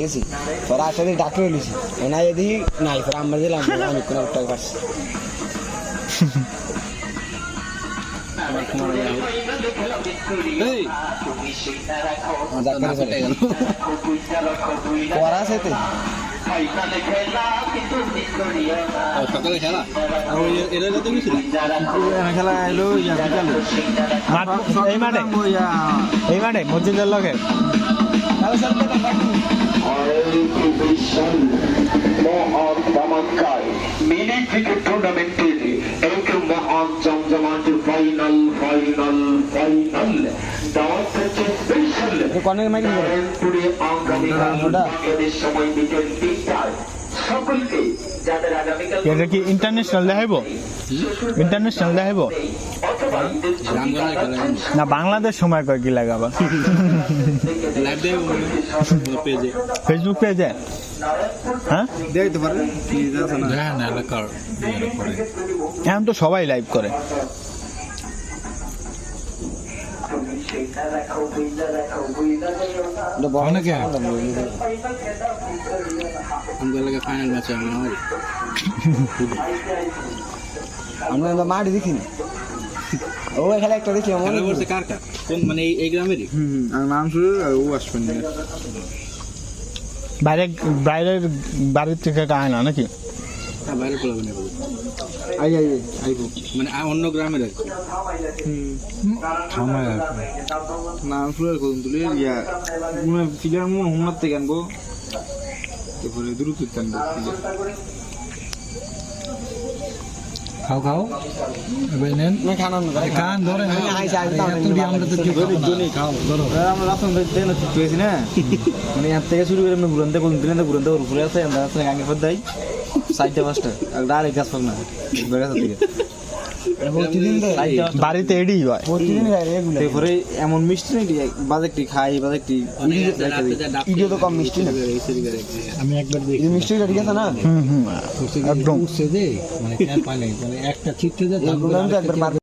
গেছি। তোরা আসলে ডাক্তার লিছি না যদি নাই ফের আমরা দিলাম আমি কোনো টাকা পারছি বিকালে। মাঠ এই মাঠে? এই মাঠে মসজিদের লগে মিনি ক্রিকেট টুর্নামেন্টের এক মহান জমজমাট ফাইনাল ফাইনাল ফাইনাল দাওয়াত হচ্ছে স্পেশাল কর্নার মাইকিং করে পুরে আগামীকাল বাংলাদেশ সময় বিকেল তিনটায়। সকলকে যাদের আগামীকাল এটা কি ইন্টারন্যাশনাল দেখাইব? ইন্টারন্যাশনাল দেখাইব? না বাংলাদেশ সময় কয় কি লাগাবা? লাইভ ফেসবুক পেজে হ্যাঁ? দেখতে পারে? কি যাচ্ছে না? হ্যাঁ না এলাকার পরে। এখন করে অনেকে আমাদের এলাকায় ফাইনাল ম্যাচ আমার হয় আমরা দেখিনি ও খেলা একটা দেখি আমার খেলা করছে কার কার কোন মানে এই- এই গ্রামেরই হুম আর নাম শুরু আর ও আসবেন বাইরে বাইরের বাড়ির থেকে আয় না নাকি বাইরে পোলাবে না আই আই আইবো মানে আ- অন্য গ্রামের আর নাম শুরু আর কদম তুলে ইয়া মনে ফিগার মন হুমনার থেকে আনব। তারপরে দ্রুত আনব খাও খাও। এবার নেন। না খানা না কান ধরে আমরা তো কি খাও। ধরো। আমরা রাস্তা দেখতে না ঠিক হয়েছি না? মানে এর থেকে শুরু করে আমরা ঘুরতে কদম তুলে না ঘুরতে উপরে আছে আমরা আছে গাঙ্গে দেয় সাইডটা পাঁচটা আর ডাইরেক্ট গাছ পাক না। বেড়াতে থেকে প্রতিদিন দেয় সাইডটা বাড়িতে এডি হয়। প্রতিদিন খাই এগুলো। তারপরে এমন মিষ্টি নেই খাই বাজেকটি ইডিও তো কম মিষ্টি না। আমি একবার দেখি। এই ঠিক আছে না? একদম। মানে মানে একটা একবার